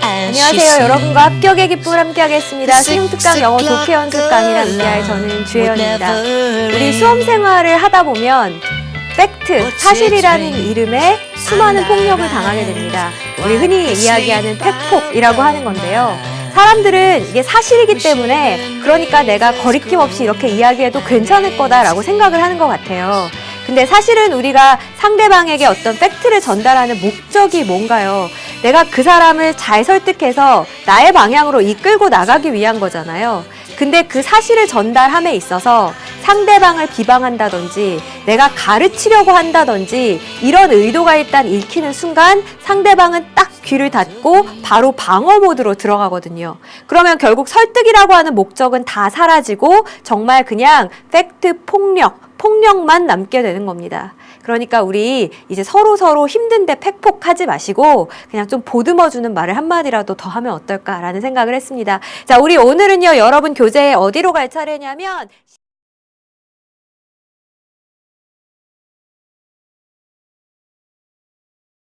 안녕하세요. 여러분과 합격의 기쁨을 함께하겠습니다. 수능특강 영어 독해 연습 강의를 함께할 저는 주혜연입니다. 우리 수험 생활을 하다 보면 팩트, 사실이라는 이름에 수많은 폭력을 당하게 됩니다. 우리 흔히 이야기하는 팩폭이라고 하는 건데요. 사람들은 이게 사실이기 때문에 그러니까 내가 거리낌 없이 이렇게 이야기해도 괜찮을 거다라고 생각을 하는 것 같아요. 근데 사실은 우리가 상대방에게 어떤 팩트를 전달하는 목적이 뭔가요? 내가 그 사람을 잘 설득해서 나의 방향으로 이끌고 나가기 위한 거잖아요. 근데 그 사실을 전달함에 있어서 상대방을 비방한다든지 내가 가르치려고 한다든지 이런 의도가 일단 읽히는 순간 상대방은 딱 귀를 닫고 바로 방어 모드로 들어가거든요. 그러면 결국 설득이라고 하는 목적은 다 사라지고 정말 그냥 팩트 폭력, 폭력만 남게 되는 겁니다. 그러니까 우리 이제 서로 서로 힘든데 팩폭하지 마시고 그냥 좀 보듬어 주는 말을 한마디라도 더 하면 어떨까라는 생각을 했습니다. 자, 우리 오늘은요, 여러분 교재에 어디로 갈 차례냐면